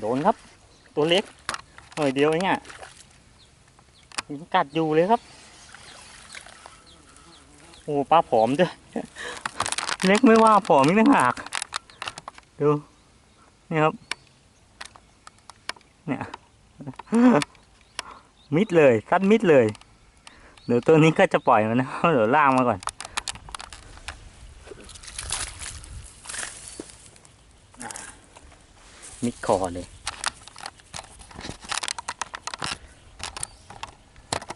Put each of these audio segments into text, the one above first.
โดนครับ ตัวเล็กหน่อยเดียวเองอะยังกัดอยู่เลยครับโอ้ปลาผอมด้วยเล็กไม่ว่าผอมอีกต่างหากดูนี่ครับเนี่ยมิดเลยซัดมิดเลยเดี๋ยวตัวนี้ก็จะปล่อยมันนะเดี๋ยวล่างมาก่อน มิดคอเลย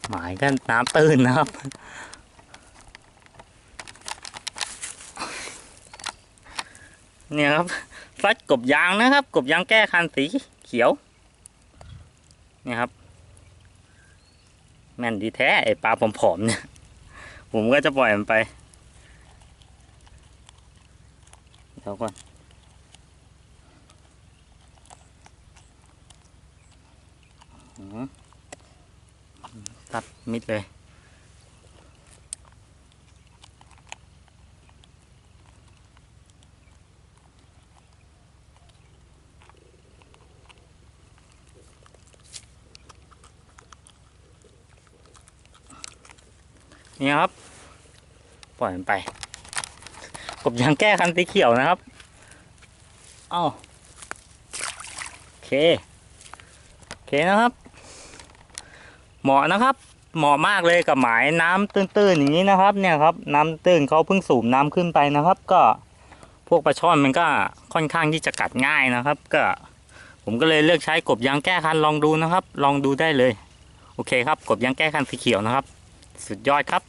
หมายก็น้ำตื้นนะครับ เนี่ยครับฟัดกบยางนะครับ กบยางแก้คันสีเขียว เนี่ยครับ แม่นดีแท้ไอปลาผอมๆเนี่ย ผมก็จะปล่อยมันไปเดี๋ยวก่อนอื้อหือ ตัดมิดเลย นี่ครับ ปล่อยมันไป กบยางแก้คันสีเขียวนะครับอ้า โอเค โอเคนะครับ เหมาะนะครับ เหมาะมากเลยกับหมายน้ำตื้นๆอย่างนี้นะครับ เนี่ยครับ น้ำตื้นเขาเพิ่งสูบน้ำขึ้นไปนะครับ ก็พวกปลาช่อนมันก็ค่อนข้างที่จะกัดง่ายนะครับ ก็ผมก็เลยเลือกใช้กบยางแก้คันลองดูนะครับ ลองดูได้เลย โอเคครับ กบยางแก้คันสีเขียวนะครับ สุดยอดครับ